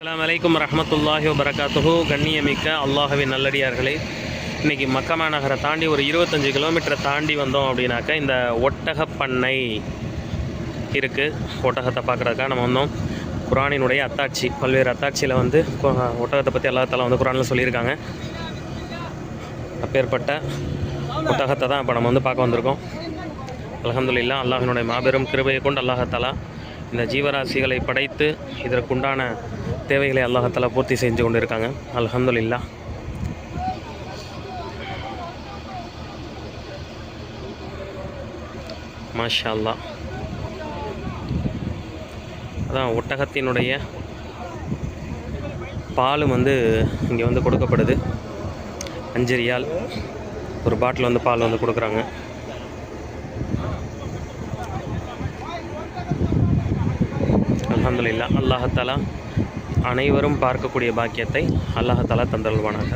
அலாம் வலைக்கம் ரஹமத்துல்லாஹி வரகாத்துஹு கண்ணியமிக்க அல்லாஹவின் நல்லடியார்களே இன்றைக்கி மக்கமா நகரை தாண்டி ஒரு இருபத்தஞ்சி கிலோமீட்டரை தாண்டி வந்தோம் அப்படின்னாக்கா இந்த ஒட்டகப்பண்ணை இருக்குது ஒட்டகத்தை பார்க்குறதுக்காக நம்ம வந்தோம். குரானினுடைய அத்தாட்சி பல்வேறு அத்தாட்சியில் வந்து கு- ஒட்டகத்தை பற்றி அல்லாஹால வந்து குரானில் சொல்லியிருக்காங்க. அப்பேற்பட்ட ஒட்டகத்தை தான் இப்போ நம்ம வந்து பார்க்க வந்திருக்கோம். அல்ஹம்துலில்லாஹ் அல்லாஹினுடைய மாபெரும் கிருபையை கொண்டு அல்லாஹத்தாலா இந்த ஜீவராசிகளை படைத்து இதற்குண்டான தேவைகளை அல்லாஹத்தாலா பூர்த்தி செஞ்சு கொண்டு இருக்காங்க அல்ஹம்துலில்லாஹ் மாஷா அல்லாஹ் அதான் ஒட்டகத்தினுடைய பாலும் வந்து இங்கே வந்து கொடுக்கப்படுது. அஞ்சு ரியால். ஒரு பாட்டில் வந்து பால் வந்து கொடுக்குறாங்க. அலமதுல்லா அல்லாஹத்தாலா அனைவரும் பார்க்கக்கூடிய பாக்கியத்தை அல்லாஹத்தாலா தந்தருள்வானாக.